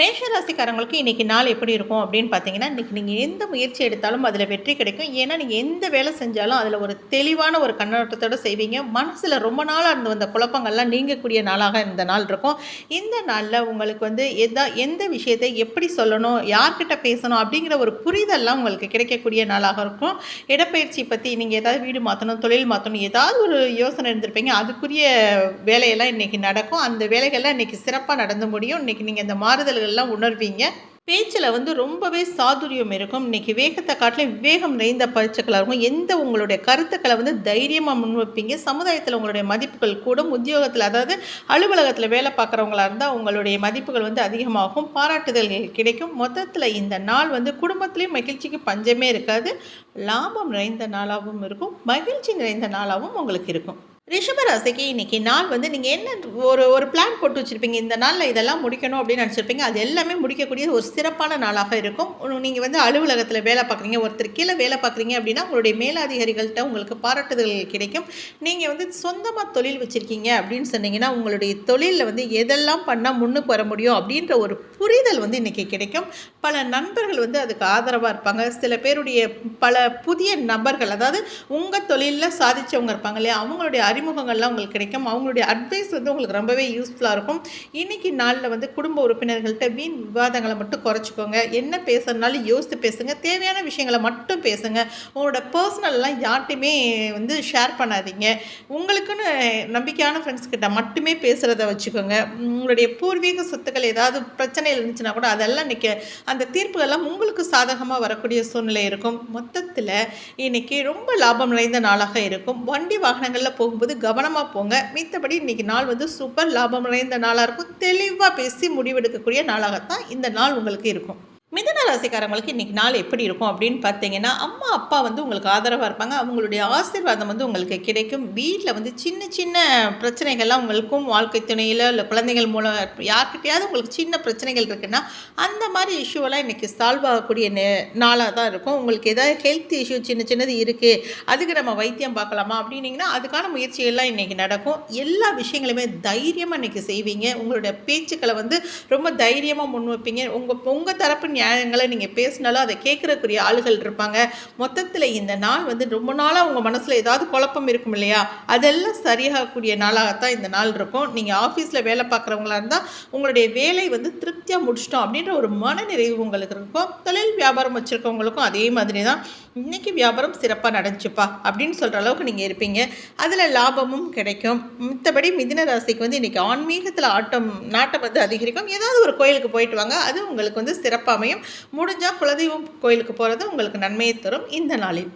மேஷராசிக்காரங்களுக்கு இன்றைக்கி நாள் எப்படி இருக்கும் அப்படின்னு பார்த்தீங்கன்னா இன்றைக்கி நீங்கள் எந்த முயற்சி எடுத்தாலும் அதில் வெற்றி கிடைக்கும். ஏன்னா நீங்கள் எந்த வேலை செஞ்சாலும் அதில் ஒரு தெளிவான ஒரு கண்ணோட்டத்தோடு செய்வீங்க. மனசில் ரொம்ப நாளாக இருந்து வந்த குழப்பங்கள்லாம் நீங்கக்கூடிய நாளாக இந்த நாள் இருக்கும். இந்த நாளில் உங்களுக்கு வந்து எதா எந்த விஷயத்தை எப்படி சொல்லணும் யார்கிட்ட பேசணும் அப்படிங்கிற ஒரு புரிதல்லாம் உங்களுக்கு கிடைக்கக்கூடிய நாளாக இருக்கும். இடப்பெயர்ச்சி பற்றி நீங்கள் ஏதாவது வீடு மாற்றணும் தொழில் மாற்றணும் ஏதாவது ஒரு யோசனை இருந்திருப்பீங்க. அதுக்குரிய வேலையெல்லாம் இன்றைக்கி நடக்கும். அந்த வேலைகள்லாம் இன்றைக்கி சிறப்பாக நடந்து முடியும். இன்றைக்கி நீங்கள் இந்த மாறுதல்கள்லாம் உணர்வீங்க. பேச்சில் வந்து ரொம்பவே சாதுரியம் இருக்கும். இன்றைக்கி வேகத்தை காட்டிலும் விவேகம் நிறைந்த பரிச்சுக்களாக இருக்கும். எந்த உங்களுடைய கருத்துக்களை வந்து தைரியமாக முன்வைப்பீங்க? சமுதாயத்தில் உங்களுடைய மதிப்புகள் கூடும். உத்தியோகத்தில் அதாவது அலுவலகத்தில் வேலை பார்க்குறவங்களா இருந்தால் உங்களுடைய மதிப்புகள் வந்து அதிகமாகும். பாராட்டுதல்கள் கிடைக்கும். மொத்தத்தில் இந்த நாள் வந்து குடும்பத்திலையும் மகிழ்ச்சிக்கு பஞ்சமே இருக்காது. லாபம் நிறைந்த நாளாகவும் இருக்கும். மகிழ்ச்சி நிறைந்த நாளாகவும் உங்களுக்கு இருக்கும். ரிஷபராசிக்கு இன்னைக்கு நாள் வந்து நீங்கள் என்ன ஒரு ஒரு பிளான் போட்டு வச்சுருப்பீங்க? இந்த நாளில் இதெல்லாம் முடிக்கணும் அப்படின்னு நினச்சிருப்பீங்க. அது எல்லாமே முடிக்கக்கூடிய ஒரு சிறப்பான நாளாக இருக்கும். நீங்கள் வந்து அலுவலகத்தில் வேலை பார்க்குறீங்க ஒருத்தர் கீழே வேலை பார்க்குறீங்க அப்படின்னா உங்களுடைய மேலதிகாரிகள்கிட்ட உங்களுக்கு பாராட்டுதல்கள் கிடைக்கும். நீங்கள் வந்து சொந்தமாக தொழில் வச்சுருக்கீங்க அப்படின்னு சொன்னீங்கன்னா உங்களுடைய தொழிலில் வந்து எதெல்லாம் பண்ணால் முன்னுக்கு வர முடியும் அப்படின்ற ஒரு புரிதல் வந்து இன்றைக்கி கிடைக்கும். பல நண்பர்கள் வந்து அதுக்கு ஆதரவாக இருப்பாங்க. சில பேருடைய பல புதிய நபர்கள் அதாவது உங்கள் தொழிலில் சாதிச்சவங்க இருப்பாங்க இல்லையா? அவங்களுடைய அறிமுகங்கள்லாம் உங்களுக்கு கிடைக்கும். அவங்களுடைய அட்வைஸ் வந்து உங்களுக்கு ரொம்பவே யூஸ்ஃபுல்லாக இருக்கும். இன்றைக்கி நாளில் வந்து குடும்ப உறுப்பினர்கள்ட்ட வீண் விவாதங்களை மட்டும் குறைச்சிக்கோங்க. என்ன பேசுறதுனாலும் யோசித்து பேசுங்க. தேவையான விஷயங்களை மட்டும் பேசுங்க. உங்களோட பர்சனல்லாம் யார்ட்டையுமே வந்து ஷேர் பண்ணாதீங்க. உங்களுக்குன்னு நம்பிக்கையான ஃப்ரெண்ட்ஸ் கிட்ட மட்டுமே பேசுகிறத வச்சுக்கோங்க. உங்களுடைய பூர்வீக சொத்துக்கள் ஏதாவது பிரச்சனைகள் இருந்துச்சுன்னா கூட அதெல்லாம் இன்றைக்கி அந்த தீர்ப்புகள்லாம் உங்களுக்கு சாதகமாக வரக்கூடிய சூழ்நிலை இருக்கும். மொத்தத்தில் இன்னைக்கு ரொம்ப லாபம் நிறைந்த நாளாக இருக்கும். வண்டி வாகனங்களில் போகும்போது கவனமாக போங்க. மித்தபடி இன்னைக்கு நாள் வந்து சூப்பர் லாபம் நிறைந்த நாளாக இருக்கும். தெளிவாக பேசி முடிவெடுக்கக்கூடிய நாளாகத்தான் இந்த நாள் உங்களுக்கு இருக்கும். மிதன ராசிக்காரங்களுக்கு இன்றைக்கி நாள் எப்படி இருக்கும் அப்படின்னு பார்த்தீங்கன்னா அம்மா அப்பா வந்து உங்களுக்கு ஆதரவாக இருப்பாங்க. அவங்களுடைய ஆசீர்வாதம் வந்து உங்களுக்கு கிடைக்கும். வீட்டில் வந்து சின்ன சின்ன பிரச்சனைகள்லாம் உங்களுக்கும் வாழ்க்கை துணையில் இல்லை குழந்தைகள் மூலம் யார்கிட்டையாவது உங்களுக்கு சின்ன பிரச்சனைகள் இருக்குன்னா அந்த மாதிரி இஷ்யூவெல்லாம் இன்றைக்கி சால்வ் ஆகக்கூடிய நே நாளாக தான் இருக்கும். உங்களுக்கு ஏதாவது ஹெல்த் இஷ்யூ சின்ன சின்னது இருக்குது அதுக்கு நம்ம வைத்தியம் பார்க்கலாமா அப்படின்னிங்கன்னா அதுக்கான முயற்சிகள்லாம் இன்றைக்கி நடக்கும். எல்லா விஷயங்களுமே தைரியமாக இன்றைக்கி செய்வீங்க. உங்களுடைய பேச்சுக்களை வந்து ரொம்ப தைரியமாக முன் வைப்பீங்க உங்கள் உங்கள் தரப்பு நியாயங்களை நீங்கள் பேசினாலும் அதை கேட்குறக்குரிய ஆளுகள் இருப்பாங்க. மொத்தத்தில் இந்த நாள் வந்து ரொம்ப நாளாக உங்கள் மனசில் ஏதாவது குழப்பம் இருக்கும் இல்லையா? அதெல்லாம் சரியாகக்கூடிய நாளாகத்தான் இந்த நாள் இருக்கும். நீங்கள் ஆஃபீஸில் வேலை பார்க்குறவங்களா இருந்தால் உங்களுடைய வேலை வந்து திருப்தியாக முடிச்சிட்டோம் அப்படின்ற ஒரு மனநிறைவு உங்களுக்கு இருக்கும். தொழில் வியாபாரம் வச்சுருக்கவங்களுக்கும் அதே மாதிரி தான் இன்றைக்கி வியாபாரம் சிறப்பாக நடந்துச்சுப்பா அப்படின்னு சொல்கிற அளவுக்கு நீங்கள் இருப்பீங்க. அதில் லாபமும் கிடைக்கும். மித்தபடி மிதின ராசிக்கு வந்து இன்றைக்கி ஆன்மீகத்தில் ஆட்டம் நாட்டம் வந்து அதிகரிக்கும். ஏதாவது ஒரு கோயிலுக்கு போயிட்டு வாங்க. அது உங்களுக்கு வந்து சிறப்பாக சமயம் முடிஞ்சால் குலதெய்வம் கோயிலுக்கு போகிறது உங்களுக்கு நன்மையை தரும் இந்த நாளில்.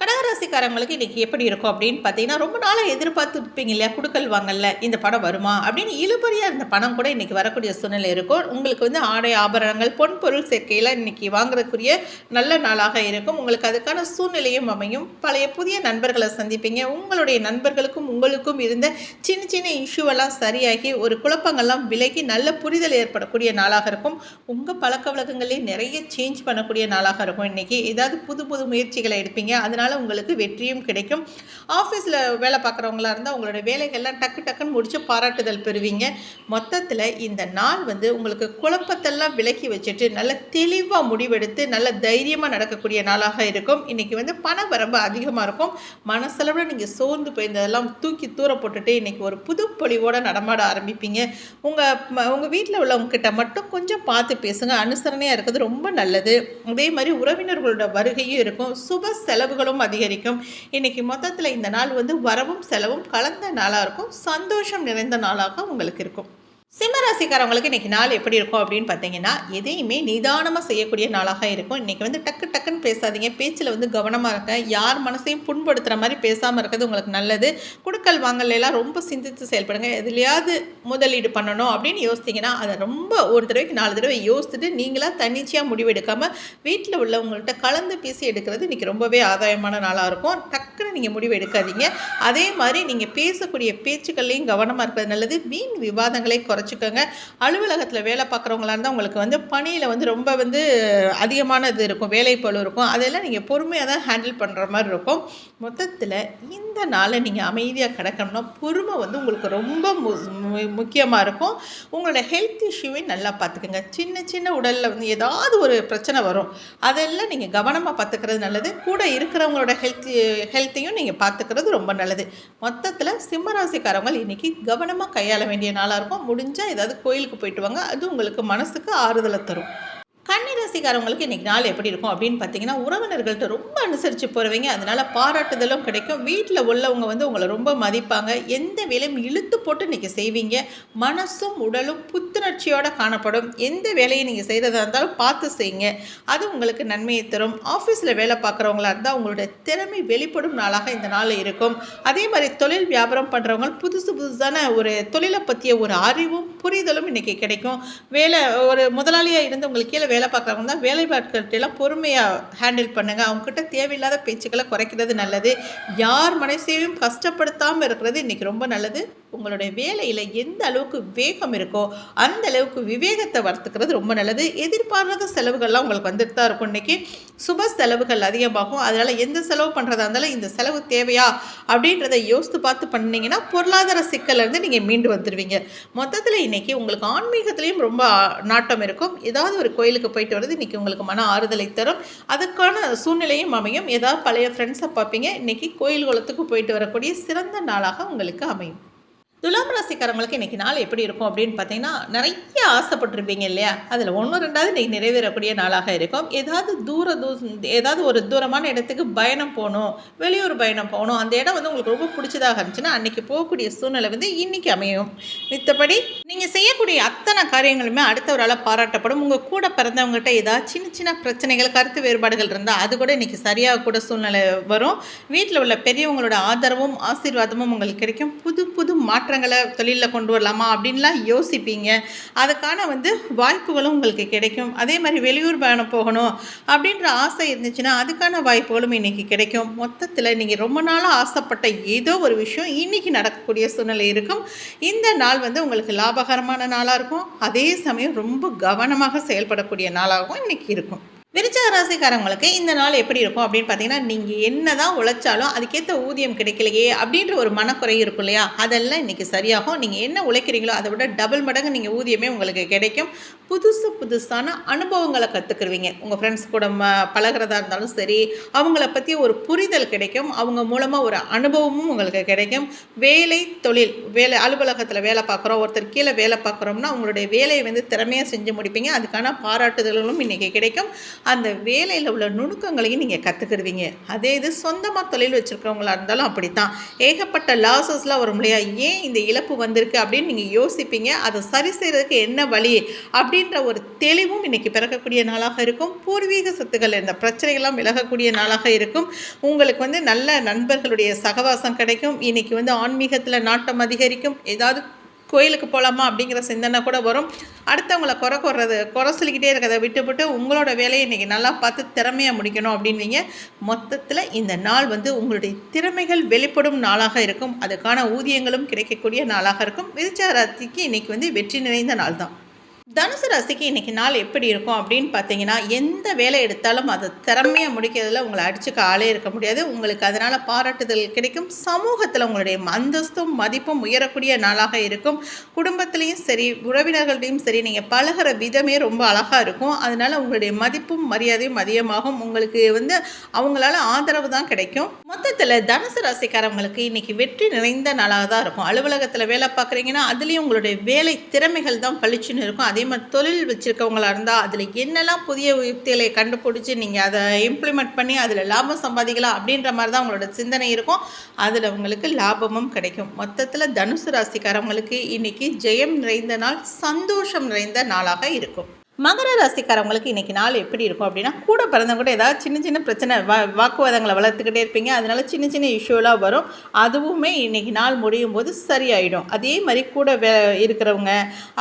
கடகராசிக்காரங்களுக்கு இன்றைக்கி எப்படி இருக்கும் அப்படின்னு பார்த்தீங்கன்னா ரொம்ப நாளாக எதிர்பார்த்து இருப்பீங்க இல்லையா? குடுக்கல் வாங்கல இந்த படம் வருமா? அப்படின்னு இழுபறியாக இருந்த பணம் கூட இன்றைக்கி வரக்கூடிய சூழ்நிலை இருக்கும். உங்களுக்கு வந்து ஆடை ஆபரணங்கள் பொன் பொருள் சேர்க்கையில் இன்றைக்கி வாங்குறதுக்குரிய நல்ல நாளாக இருக்கும். உங்களுக்கு அதுக்கான சூழ்நிலையும் அமையும். பழைய புதிய நண்பர்களை சந்திப்பீங்க. உங்களுடைய நண்பர்களுக்கும் உங்களுக்கும் இருந்த சின்ன சின்ன இஷ்யூவெல்லாம் சரியாகி ஒரு குழப்பங்கள்லாம் விலகி நல்ல புரிதல் ஏற்படக்கூடிய நாளாக இருக்கும். உங்கள் பழக்க வழக்கங்களே நிறைய சேஞ்ச் பண்ணக்கூடிய நாளாக இருக்கும் இன்றைக்கி ஏதாவது புது புது முயற்சிகளை எடுப்பீங்க. அதனால் அதனால் உங்களுக்கு வெற்றியும் கிடைக்கும். ஆஃபீஸில் வேலை பார்க்குறவங்களா இருந்தால் உங்களோட வேலைகள்லாம் டக்கு டக்குன்னு முடிச்சு பாராட்டுதல் பெறுவீங்க. மொத்தத்தில் இந்த நாள் வந்து உங்களுக்கு குழப்பத்தெல்லாம் விலக்கி வச்சுட்டு நல்ல தெளிவாக முடிவெடுத்து நல்ல தைரியமாக நடக்கக்கூடிய நாளாக இருக்கும். இன்றைக்கி வந்து பண வரம்பு அதிகமாக இருக்கும். மனசளவில் நீங்கள் சோர்ந்து போயிருந்ததெல்லாம் தூக்கி தூர போட்டுட்டு இன்றைக்கி ஒரு புது பொலிவோடு நடமாட ஆரம்பிப்பீங்க. உங்கள் உங்கள் வீட்டில் உள்ளவங்கக்கிட்ட மட்டும் கொஞ்சம் பார்த்து பேசுங்க. அனுசரணையாக இருக்கிறது ரொம்ப நல்லது. அதே மாதிரி உறவினர்களோட வருகையும் இருக்கும். சுப செலவுகளும் அதிகரிக்கும். இன்றைக்கி மொத்தத்தில் இந்த நாள் வந்து வரவும் செலவும் கலந்த நாளாக இருக்கும். சந்தோஷம் நிறைந்த நாளாக உங்களுக்கு இருக்கும். சிம்மராசிக்காரவங்களுக்கு இன்றைக்கி நாள் எப்படி இருக்கும் அப்படின்னு பார்த்தீங்கன்னா எதையுமே நிதானமாக செய்யக்கூடிய நாளாக இருக்கும். இன்றைக்கி வந்து டக்கு டக்குன்னு பேசாதீங்க. பேச்சில் வந்து கவனமாக இருக்க யார் மனசையும் புண்படுத்துகிற மாதிரி பேசாமல் இருக்கிறது உங்களுக்கு நல்லது. குடுக்கல் வாங்கலாம் ரொம்ப சிந்தித்து செயல்படுங்க. எதுலையாவது முதலீடு பண்ணணும் அப்படின்னு யோசித்தீங்கன்னா அதை ரொம்ப ஒரு தடவைக்கு நாலு தடவை யோசிச்சுட்டு நீங்களாக தன்னிச்சையாக முடிவெடுக்காமல் வீட்டில் உள்ளவங்கள்ட்ட கலந்து பேசி எடுக்கிறது இன்றைக்கி ரொம்பவே ஆதாயமான நாளாக இருக்கும். டக்குன்னு நீங்கள் முடிவு எடுக்காதீங்க. அதே மாதிரி நீங்கள் பேசக்கூடிய பேச்சுக்கள்லையும் கவனமாக இருக்கிறது நல்லது. வீண் விவாதங்களை குறை குறைச்சிக்கோங்க அலுவலகத்தில் வேலை பார்க்குறவங்களா இருந்தால் உங்களுக்கு வந்து பணியில் வந்து ரொம்ப வந்து அதிகமான இது இருக்கும். வேலைப்பழு இருக்கும். அதெல்லாம் நீங்கள் பொறுமையாக தான் ஹேண்டில் பண்ணுற மாதிரி இருக்கும். மொத்தத்தில் இந்த நாளை நீங்கள் அமைதியாக கிடக்கணும்னா பொறுமை வந்து உங்களுக்கு ரொம்ப முக்கியமாக இருக்கும். உங்களோட ஹெல்த் இஷ்யூவையும் நல்லா பார்த்துக்கோங்க. சின்ன சின்ன உடலில் வந்து ஏதாவது ஒரு பிரச்சனை வரும். அதெல்லாம் நீங்கள் கவனமாக பார்த்துக்கிறது நல்லது. கூட இருக்கிறவங்களோட ஹெல்த் ஹெல்த்தையும் நீங்கள் பார்த்துக்கிறது ரொம்ப நல்லது. மொத்தத்தில் சிம்மராசிக்காரவங்க இன்றைக்கி கவனமாக கையாள வேண்டிய நாளாக இருக்கும். முடிஞ்சால் ஏதாவது கோயிலுக்கு போயிட்டு வாங்க. அது உங்களுக்கு மனசுக்கு ஆறுதலை தரும். கன்னிராசிக்காரவங்களுக்கு இன்றைக்கி நாள் எப்படி இருக்கும் அப்படின்னு பார்த்தீங்கன்னா உறவினர்கள்ட்ட ரொம்ப அனுசரித்து போகிறவங்க அதனால் பாராட்டுதலும் கிடைக்கும். வீட்டில் உள்ளவங்க வந்து உங்களை ரொம்ப மதிப்பாங்க. எந்த வேலையும் இழுத்து போட்டு இன்றைக்கி செய்வீங்க. மனசும் உடலும் புத்துணர்ச்சியோடு காணப்படும். எந்த வேலையை நீங்கள் செய்கிறதா இருந்தாலும் பார்த்து செய்யுங்க. அது உங்களுக்கு நன்மையை தரும். ஆஃபீஸில் வேலை பார்க்குறவங்களா இருந்தால் உங்களுடைய திறமை வெளிப்படும் நாளாக இந்த நாள் இருக்கும். அதே மாதிரி தொழில் வியாபாரம் பண்ணுறவங்க புதுசு புதுசான ஒரு தொழிலை பற்றிய ஒரு அறிவும் புரிதலும் இன்றைக்கி கிடைக்கும். வேலை ஒரு முதலாளியாக இருந்து உங்களுக்கு கீழே வேலை பார்க்குறவங்க தான் வேலை பார்க்கறதெல்லாம் பொறுமையாக ஹேண்டில் பண்ணுங்கள் அவங்கக்கிட்ட தேவையில்லாத பேச்சுக்களை குறைக்கிறது நல்லது. யார் மனசையும் கஷ்டப்படுத்தாமல் இருக்கிறது இன்றைக்கி ரொம்ப நல்லது. உங்களுடைய வேலையில் எந்த அளவுக்கு வேகம் இருக்கோ அந்த அளவுக்கு விவேகத்தை வளர்த்துக்கிறது ரொம்ப நல்லது. எதிர்பாராத செலவுகள்லாம் உங்களுக்கு வந்துட்டு தான் இருக்கும். இன்றைக்கி சுப செலவுகள் அதிகமாகும். அதனால் எந்த செலவு பண்ணுறதா இருந்தாலும் இந்த செலவு தேவையா அப்படின்றத யோசித்து பார்த்து பண்ணிங்கன்னா பொருளாதார சிக்கலேருந்து நீங்கள் மீண்டு வந்துடுவீங்க மொத்தத்தில் இன்றைக்கி உங்களுக்கு ஆன்மீகத்துலேயும் ரொம்ப நாட்டம் இருக்கும். ஏதாவது ஒரு கோயிலுக்கு போயிட்டு வர்றது இன்றைக்கி உங்களுக்கு மன ஆறுதலை தரும். அதுக்கான சூழ்நிலையும் அமையும். ஏதாவது பழைய ஃப்ரெண்ட்ஸை பார்ப்பீங்க. இன்றைக்கி கோயில் குளத்துக்கு போயிட்டு வரக்கூடிய சிறந்த நாளாக உங்களுக்கு அமையும். துலாம் ராசிக்காரங்களுக்கு இன்றைக்கி நாள் எப்படி இருக்கும் அப்படின்னு பார்த்தீங்கன்னா நிறைய ஆசைப்பட்டிருப்பீங்க இல்லையா? அதில் ஒன்று ரெண்டாவது இன்றைக்கி நிறைவேறக்கூடிய நாளாக இருக்கும். ஏதாவது தூர தூ ஏதாவது ஒரு தூரமான இடத்துக்கு பயணம் போகணும் வெளியூர் பயணம் போகணும் அந்த இடம் வந்து உங்களுக்கு ரொம்ப பிடிச்சதாக இருந்துச்சுன்னா அன்றைக்கி போகக்கூடிய சூழ்நிலை வந்து இன்றைக்கி அமையும். மித்தபடி நீங்கள் செய்யக்கூடிய அத்தனை காரியங்களுமே அடுத்தவரால் பாராட்டப்படும். உங்கள் கூட பிறந்தவங்ககிட்ட ஏதாவது சின்ன சின்ன பிரச்சனைகள் கருத்து வேறுபாடுகள் இருந்தால் அது கூட இன்றைக்கி சரியாக கூட சூழ்நிலை வரும். வீட்டில் உள்ள பெரியவங்களோட ஆதரவும் ஆசீர்வாதமும் உங்களுக்கு கிடைக்கும். புது புது மாற்ற மாற்றங்களை தொழிலில் கொண்டு வரலாமா அப்படின்லாம் யோசிப்பீங்க. அதுக்கான வந்து வாய்ப்புகளும் உங்களுக்கு கிடைக்கும். அதே மாதிரி வெளியூர் பயணம் போகணும் அப்படின்ற ஆசை இருந்துச்சுன்னா அதுக்கான வாய்ப்புகளும் இன்றைக்கி கிடைக்கும். மொத்தத்தில் நீங்கள் ரொம்ப நாளாக ஆசைப்பட்ட ஏதோ ஒரு விஷயம் இன்றைக்கி நடக்கக்கூடிய சூழ்நிலை இருக்கும். இந்த நாள் வந்து உங்களுக்கு லாபகரமான நாளாக இருக்கும். அதே சமயம் ரொம்ப கவனமாக செயல்படக்கூடிய நாளாகவும் இன்றைக்கி இருக்கும். விருச்சக ராசிக்காரங்களுக்கு இந்த நாள் எப்படி இருக்கும் அப்படின்னு பார்த்தீங்கன்னா நீங்கள் என்ன தான் உழைச்சாலும் அதுக்கேற்ற ஊதியம் கிடைக்கலையே அப்படின்ற ஒரு மனக்குறை இருக்கும் இல்லையா? அதெல்லாம் இன்றைக்கி சரியாகும். நீங்கள் என்ன உழைக்கிறீங்களோ அதை விட டபுள் மடங்கு நீங்கள் ஊதியமே உங்களுக்கு கிடைக்கும். புதுசு புதுசான அனுபவங்களை கற்றுக்குருவீங்க உங்கள் ஃப்ரெண்ட்ஸ் கூட ம பழகிறதா இருந்தாலும் சரி அவங்கள பற்றி ஒரு புரிதல் கிடைக்கும். அவங்க மூலமாக ஒரு அனுபவமும் உங்களுக்கு கிடைக்கும். வேலை தொழில் வேலை அலுவலகத்தில் வேலை பார்க்குறோம் ஒருத்தர் கீழே வேலை பார்க்குறோம்னா உங்களுடைய வேலையை வந்து திறமையாக செஞ்சு முடிப்பீங்க. அதுக்கான பாராட்டுதல்களும் இன்றைக்கி கிடைக்கும். அந்த வேலையில் உள்ள நுணுக்கங்களையும் நீங்கள் கற்றுக்கிடுவீங்க அதே இது சொந்தமாக தொழில் வச்சுருக்கிறவங்களா இருந்தாலும் அப்படித்தான். ஏகப்பட்ட லாசஸ்லாம் வரும் இல்லையா? ஏன் இந்த இழப்பு வந்திருக்கு அப்படின்னு நீங்கள் யோசிப்பீங்க. அதை சரி செய்கிறதுக்கு என்ன வழி? அப்படின்ற ஒரு தெளிவும் இன்றைக்கி பிறக்கக்கூடிய நாளாக இருக்கும். பூர்வீக சொத்துக்கள் இந்த பிரச்சனைகள்லாம் விலகக்கூடிய நாளாக இருக்கும். உங்களுக்கு வந்து நல்ல நண்பர்களுடைய சகவாசம் கிடைக்கும். இன்றைக்கி வந்து ஆன்மீகத்தில் நாட்டம் அதிகரிக்கும். ஏதாவது கோயிலுக்கு போகலாமா அப்படிங்கிற சிந்தனை கூட வரும். அடுத்தவங்களை குறை குறது குறை சொல்லிக்கிட்டே இருக்கிறத விட்டுவிட்டு உங்களோட வேலையை இன்றைக்கி நல்லா பார்த்து திறமையாக முடிக்கணும் அப்படின்வீங்க மொத்தத்தில் இந்த நாள் வந்து உங்களுடைய திறமைகள் வெளிப்படும் நாளாக இருக்கும். அதுக்கான ஊதியங்களும் கிடைக்கக்கூடிய நாளாக இருக்கும். விருச்சாராத்திக்கு இன்றைக்கி வந்து வெற்றி நிறைந்த நாள் தான் தனுசு ராசிக்கு இன்றைக்கி நாள் எப்படி இருக்கும் அப்படின்னு பார்த்தீங்கன்னா எந்த வேலை எடுத்தாலும் அதை திறமையாக முடிக்கிறதுல உங்களை அடிச்சுக்க ஆளே இருக்க முடியாது. உங்களுக்கு அதனால் பாராட்டுதல் கிடைக்கும். சமூகத்தில் உங்களுடைய அந்தஸ்தும் மதிப்பும் உயரக்கூடிய நாளாக இருக்கும். குடும்பத்துலேயும் சரி உறவினர்களையும் சரி நீங்கள் பழகிற விதமே ரொம்ப அழகாக இருக்கும். அதனால் உங்களுடைய மதிப்பும் மரியாதையும் அதிகமாகும். உங்களுக்கு வந்து அவங்களால ஆதரவு தான் கிடைக்கும். மொத்தத்தில் தனுசு ராசிக்காரவங்களுக்கு இன்றைக்கி வெற்றி நிறைந்த நாளாக தான் இருக்கும். அலுவலகத்தில் வேலை பார்க்குறீங்கன்னா அதுலேயும் உங்களுடைய வேலை திறமைகள் தான் பளிச்சுன்னு இருக்கும். அதே மாதிரி தொழில் வச்சுருக்கவங்களா இருந்தால் அதில் என்னெல்லாம் புதிய யுக்திகளை கண்டுபிடிச்சி நீங்கள் அதை இம்ப்ளிமெண்ட் பண்ணி அதில் லாபம் சம்பாதிக்கலாம் அப்படின்ற மாதிரி தான் உங்களோட சிந்தனை இருக்கும். அதில் உங்களுக்கு லாபமும் கிடைக்கும். மொத்தத்தில் தனுசு ராசிக்காரவங்களுக்கு இன்றைக்கி ஜெயம் நிறைந்த நாள் சந்தோஷம் நிறைந்த நாளாக இருக்கும். மகர ராசிக்காரவங்களுக்கு இன்றைக்கி நாள் எப்படி இருக்கும் அப்படின்னா கூட பிறந்தவங்க கூட ஏதாவது சின்ன சின்ன பிரச்சனை வா வாக்குவாதங்களை வளர்த்துக்கிட்டே இருப்பீங்க. அதனால சின்ன சின்ன இஷ்யூலாம் வரும். அதுவுமே இன்றைக்கி நாள் முடியும் போது சரியாயிடும். அதே மாதிரி கூட வே இருக்கிறவங்க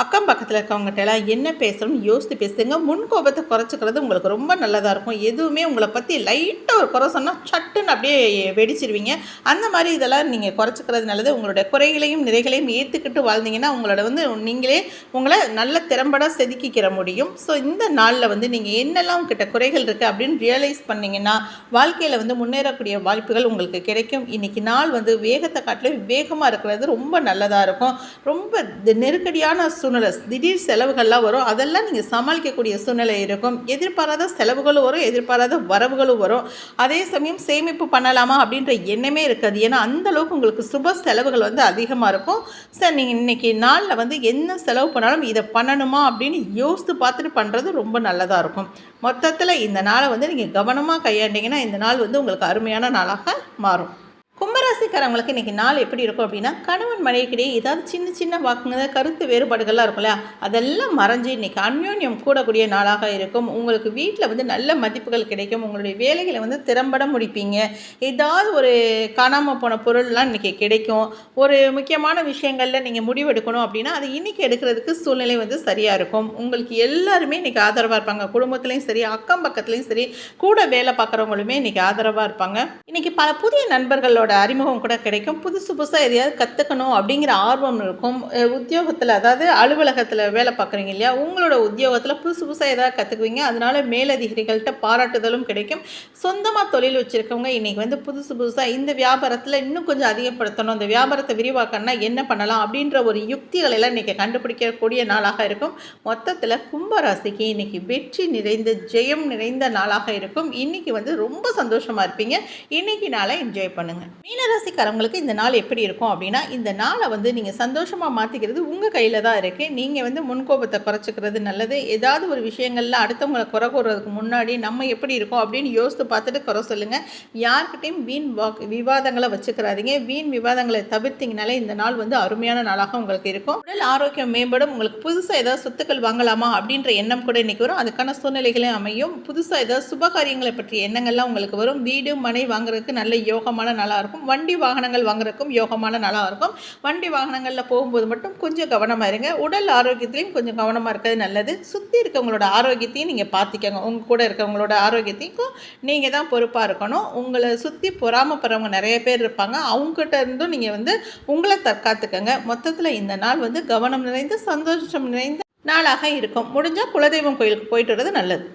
அக்கம் பக்கத்தில் இருக்கவங்ககிட்ட எல்லாம் என்ன பேசணும்னு யோசித்து பேசுங்க. முன் கோபத்தை குறைச்சிக்கிறது உங்களுக்கு ரொம்ப நல்லதாக இருக்கும். எதுவுமே உங்களை பற்றி லைட்டாக ஒரு குறை சொன்னால் சட்டுன்னு அப்படியே வெடிச்சிருவீங்க. அந்த மாதிரி இதெல்லாம் நீங்கள் குறைச்சிக்கிறது நல்லது. உங்களுடைய குறைகளையும் நிறைகளையும் ஏற்றுக்கிட்டு வாழ்ந்தீங்கன்னா உங்களோட வந்து நீங்களே உங்களை நல்ல திறம்பட செதுக்கிக்கிற முடியும். முடியும். ஸோ இந்த நாளில் வந்து நீங்கள் என்னெல்லாம் உங்ககிட்ட குறைகள் இருக்குது அப்படின்னு ரியலைஸ் பண்ணிங்கன்னா வாழ்க்கையில் வந்து முன்னேறக்கூடிய வாய்ப்புகள் உங்களுக்கு கிடைக்கும். இன்றைக்கி நாள் வந்து வேகத்தை காட்டிலும் வேகமாக இருக்கிறது ரொம்ப நல்லதாக இருக்கும். ரொம்ப நெருக்கடியான சூழ்நிலை திடீர் செலவுகள்லாம் வரும். அதெல்லாம் நீங்கள் சமாளிக்கக்கூடிய சூழ்நிலை இருக்கும். எதிர்பாராத செலவுகளும் வரும் எதிர்பாராத வரவுகளும் வரும். அதே சமயம் சேமிப்பு பண்ணலாமா அப்படின்ற எண்ணமே இருக்காது. ஏன்னா அந்தளவுக்கு உங்களுக்கு சுப செலவுகள் வந்து அதிகமாக இருக்கும். சார் நீங்கள் இன்றைக்கி நாளில் வந்து என்ன செலவு பண்ணாலும் இதை பண்ணணுமா அப்படின்னு யோசித்து பார்த்து பார்த்துட்டு பண்ணுறது ரொம்ப நல்லதாக இருக்கும். மொத்தத்தில் இந்த நாளை வந்து நீங்கள் கவனமாக கையாண்டிங்கன்னா இந்த நாள் வந்து உங்களுக்கு அருமையான நாளாக மாறும். கும்பராசிக்காரங்களுக்கு இன்றைக்கி நாள் எப்படி இருக்கும் அப்படின்னா கணவன் மனைவிக்கிடையே ஏதாவது சின்ன சின்ன வாக்குங்க கருத்து வேறுபாடுகள்லாம் இருக்கும்ல அதெல்லாம் மறைஞ்சு இன்றைக்கி அன்யோன்யம் கூடக்கூடிய நாளாக இருக்கும். உங்களுக்கு வீட்டில் வந்து நல்ல மதிப்புகள் கிடைக்கும். உங்களுடைய வேலைகளை வந்து திறம்பட முடிப்பீங்க. ஏதாவது ஒரு காணாமல் போன பொருள்லாம் இன்றைக்கி கிடைக்கும். ஒரு முக்கியமான விஷயங்களில் நீங்கள் முடிவெடுக்கணும் அப்படின்னா அது இன்றைக்கி எடுக்கிறதுக்கு சூழ்நிலை வந்து சரியாக இருக்கும். உங்களுக்கு எல்லாருமே இன்றைக்கி ஆதரவாக இருப்பாங்க. குடும்பத்துலேயும் சரி அக்கம் பக்கத்துலேயும் சரி கூட வேலை பார்க்குறவங்களுமே இன்றைக்கி ஆதரவாக இருப்பாங்க. இன்றைக்கி பல புதிய நண்பர்களோட அறிமுகம் கூட கிடைக்கும். புதுசு புதுசாக எதையாவது கற்றுக்கணும் அப்படிங்கிற ஆர்வம் இருக்கும். உத்தியோகத்தில் அதாவது அலுவலகத்தில் வேலை பார்க்குறீங்க இல்லையா? உங்களோட உத்தியோகத்தில் புதுசு புதுசாக எதாவது கற்றுக்குவீங்க அதனால் மேலதிகாரிகள்கிட்ட பாராட்டுதலும் கிடைக்கும். சொந்தமாக தொழில் வச்சுருக்கவங்க இன்றைக்கி வந்து புதுசு புதுசாக இந்த வியாபாரத்தில் இன்னும் கொஞ்சம் அதிகப்படுத்தணும். இந்த வியாபாரத்தை விரிவாக்கணும்னா என்ன பண்ணலாம் அப்படின்ற ஒரு யுக்திகளை எல்லாம் இன்றைக்கி கண்டுபிடிக்கக்கூடிய நாளாக இருக்கும். மொத்தத்தில் கும்பராசிக்கு இன்றைக்கி வெற்றி நிறைந்த ஜெயம் நிறைந்த நாளாக இருக்கும். இன்றைக்கி வந்து ரொம்ப சந்தோஷமாக இருப்பீங்க. இன்றைக்கி நாளை என்ஜாய் பண்ணுங்கள் மீனராசிக்காரங்களுக்கு இந்த நாள் எப்படி இருக்கும் அப்படின்னா இந்த நாளை வந்து நீங்கள் சந்தோஷமாக மாற்றிக்கிறது உங்கள் கையில் தான் இருக்குது நீங்கள் வந்து முன்கோபத்தை குறைச்சிக்கிறது நல்லது. ஏதாவது ஒரு விஷயங்களில் அடுத்தவங்களை குறை கூறுறதுக்கு முன்னாடி நம்ம எப்படி இருக்கோம் அப்படின்னு யோசித்து பார்த்துட்டு குறை சொல்லுங்கள் யார்கிட்டையும் வீண் வாக் விவாதங்களை வச்சுக்கிறாதீங்க. வீண் விவாதங்களை தவிர்த்திங்கனாலே இந்த நாள் வந்து அருமையான நாளாக உங்களுக்கு இருக்கும். உடல் ஆரோக்கியம் மேம்படும். உங்களுக்கு புதுசாக ஏதாவது சொத்துக்கள் வாங்கலாமா அப்படின்ற எண்ணம் கூட இன்றைக்கி வரும். அதுக்கான சூழ்நிலைகளும் அமையும். புதுசாக ஏதாவது சுபகாரியங்களை பற்றிய எண்ணங்கள்லாம் உங்களுக்கு வரும். வீடு மனை வாங்குறதுக்கு நல்ல யோகமான நாளாக இருக்கும். வண்டி வண்டி வாகனங்கள் வாங்குறதுக்கும் யோகமான நாளாக இருக்கும். வண்டி வாகனங்களில் போகும்போது மட்டும் கொஞ்சம் கவனமாக இருங்க. உடல் ஆரோக்கியத்திலையும் கொஞ்சம் கவனமாக இருக்கிறது நல்லது. சுற்றி இருக்கவங்களோட ஆரோக்கியத்தையும் நீங்கள் பார்த்துக்கோங்க. உங்கள் கூட இருக்கவங்களோட ஆரோக்கியத்தையும் நீங்கள் தான் பொறுப்பாக இருக்கணும். உங்களை சுற்றி பொறாமப்படுறவங்க நிறைய பேர் இருப்பாங்க. அவங்ககிட்ட இருந்தும் நீங்கள் வந்து உங்களை தற்காத்துக்கங்க மொத்தத்தில் இந்த நாள் வந்து கவனம் நிறைந்த சந்தோஷம் நிறைந்த நாளாக இருக்கும். முடிஞ்சால் குலதெய்வம் கோயிலுக்கு போயிட்டு வர்றது நல்லது.